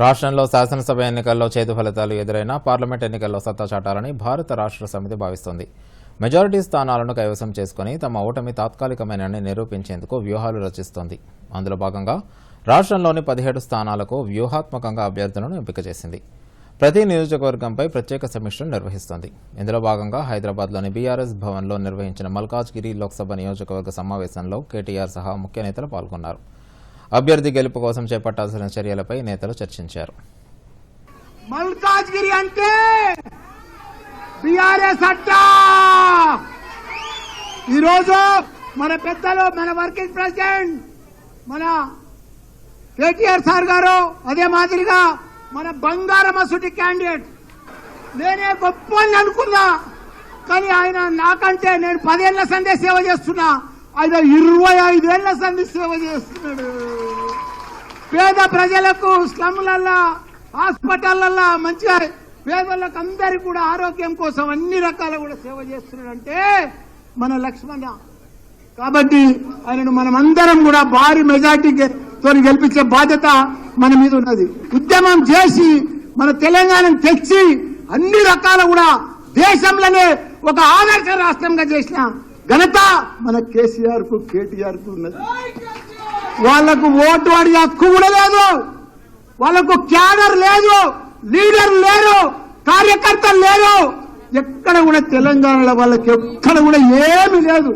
రాష్ట్రంలో శాసనసభ ఎన్నికల్లో చేదు ఫలితాలు ఎదురైనా పార్లమెంట్ ఎన్నికల్లో సత్తా చాటాలని భారత రాష్ట్ర సమితి భావిస్తోంది. మెజారిటీ స్థానాలను కైవసం చేసుకుని తమ ఓటమి తాత్కాలికమేనని నిరూపించేందుకు వ్యూహాలు రచిస్తోంది. అందులో భాగంగా రాష్ట్రంలోని పదిహేడు స్థానాలకు వ్యూహాత్మకంగా అభ్యర్థులను ఎంపిక చేసింది. ప్రతి నియోజకవర్గంపై ప్రత్యేక సమీక్షను నిర్వహిస్తోంది. ఇందులో భాగంగా హైదరాబాద్లోని బీఆర్ఎస్ భవన్లో నిర్వహించిన మల్కాజ్గిరి లోక్సభ నియోజకవర్గ సమావేశంలో కేటీఆర్ సహా ముఖ్య నేతలు పాల్గొన్నారు. అభ్యర్థి గెలుపు కోసం చేపట్టాల్సిన చర్యలపై నేతలు చర్చించారు. మల్కాజ్గిరి అంటే బీఆర్ఎస్ అడ్డా ఈరోజు మన పెద్దలు మన వర్కింగ్ ప్రెసిడెంట్ మన కేటీఆర్ సార్ గారు అదే మాదిరిగా మన బంగారమసుటి క్యాండిడేట్. నేనే గొప్ప అని అనుకున్నా కానీ ఆయన నాకంటే నేను పదేళ్ళ సందే సేవ చేస్తున్నా. ఆయన ఇరవై ఐదేళ్ళ సంధి సేవ చేస్తున్నాడు. పేద ప్రజలకు స్లమ్లల్లా హాస్పిటల్లల్లా మంచిగా పేదలకు అందరికి కూడా ఆరోగ్యం కోసం అన్ని రకాల కూడా సేవ చేస్తున్నాడంటే మన లక్ష్మణ. కాబట్టి ఆయనను మనం అందరం కూడా భారీ మెజార్టీతో గెలిపించే బాధ్యత మన మీద ఉన్నది. ఉద్యమం చేసి మన తెలంగాణను తెచ్చి అన్ని రకాల కూడా దేశంలోనే ఒక ఆదర్శ రాష్ట్రంగా చేసిన ఘనత మన కేసీఆర్కు కేటీఆర్కు ఉన్నది. వాళ్ళకు ఓటు అడిగే హక్కు కూడా లేదు. వాళ్ళకు క్యాడర్ లేదు లీడర్ లేరు కార్యకర్తలు లేరు. ఎక్కడ కూడా తెలంగాణలో వాళ్ళకి ఎక్కడ కూడా ఏమీ లేదు.